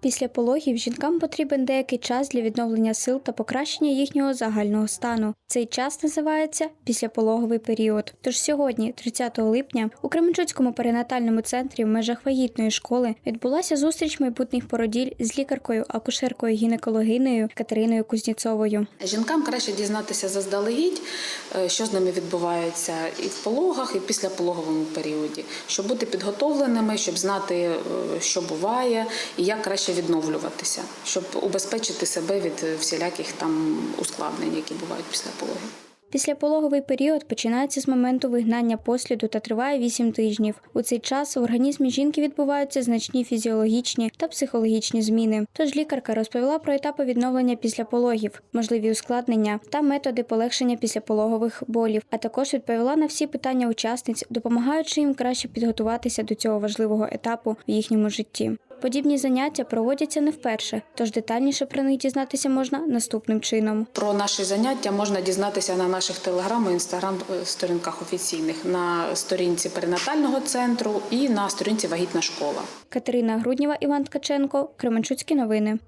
Після пологів жінкам потрібен деякий час для відновлення сил та покращення їхнього загального стану. Цей час називається післяпологовий період. Тож сьогодні, 30 липня, у Кременчуцькому перинатальному центрі в межах вагітної школи відбулася зустріч майбутніх породіль з лікаркою, акушеркою, гінекологинею Катериною Кузніцовою. Жінкам краще дізнатися заздалегідь, е, що з ними відбувається і в пологах, і в післяпологовому періоді, щоб бути підготовленими, щоб знати, е, що буває, і як краще відновлюватися, щоб убезпечити себе від е, всіляких там ускладнень, які бувають після пологів. Післяпологовий період починається з моменту вигнання посліду та триває 8 тижнів. У цей час в організмі жінки відбуваються значні фізіологічні та психологічні зміни. Тож лікарка розповіла про етапи відновлення після пологів, можливі ускладнення та методи полегшення післяпологових болів, а також відповіла на всі питання учасниць, допомагаючи їм краще підготуватися до цього важливого етапу в їхньому житті. Подібні заняття проводяться не вперше, тож детальніше про них дізнатися можна наступним чином. Про наші заняття можна дізнатися на наших телеграм і інстаграм е, сторінках офіційних на сторінці перинатального центру і на сторінці Вагітна школа. Катерина Груднєва, Іван Ткаченко, Кременчуцькі новини.